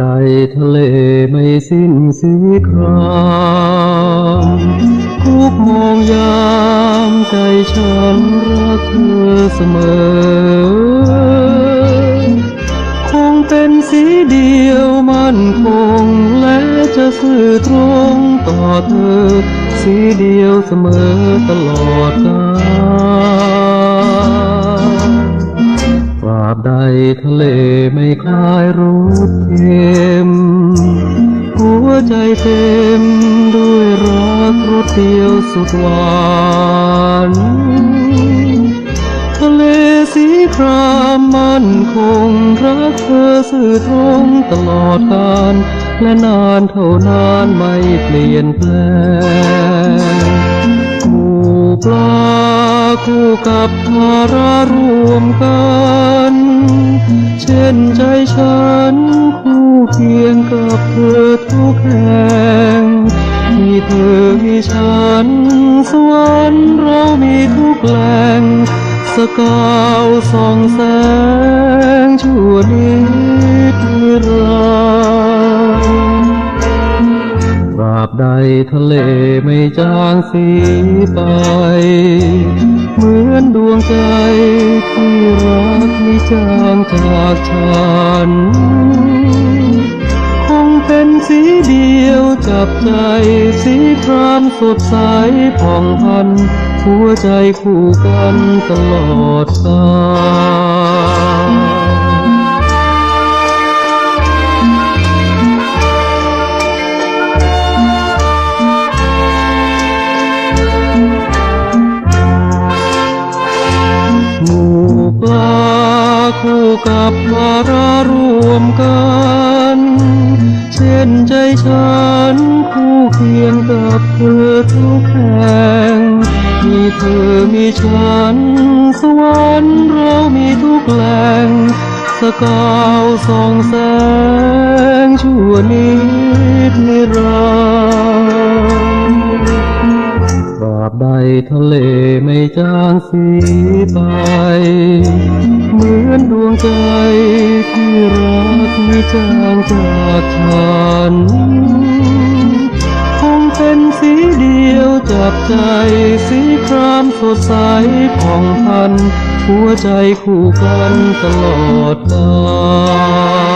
ใดทะเลไม่สิ้นสีครามทุกมองยามใจฉันรักเธอเสมอ คงเป็นสีเดียวมั่นคงและจะสื่อตรงต่อเธอ สีเดียวเสมอตลอดกา บใดทะเลไม่คลายรสเค็มหัวใจเต็มด้วยรักรสเดียวสุดหวานทะเลสีครามมั่นคงรักเธอสื่อตรงตลอดกาลและนานเท่านานไม่เปลี่ยนแปลงคู่ปลา คู่กับภาระรวมกัน เช่นใจฉันคู่เคียงกับเธอทุกแห่งมีเธอมีฉัน สวรรค์เรามีทุกแหล่งสกาวส่องแสงชั่วนิดนิรันดร์ตราบใดทะเลไม่จางสีไป เหมือนดวงใจที่รักไม่จางจากฉัน คงเป็นสีเดียวจับใจสีครามสดใสผ่องพัน หัวใจคู่กันตลอดกาล กับภาระร่วมกัน เช่นใจฉันคู่เคียงกับเธอทุกแห่งมีเธอมีฉัน สวรรค์เรามีทุกแหล่งสกาวส่องแสงชั่วนิดนิรันดร์ บใดทะเลไม่จางสีไป เหมือนดวงใจที่รักไม่จางจากฉัน คงเป็นสีเดียวจับใจสีครามสดใสผ่องพัน หัวใจคู่กันตลอดกาล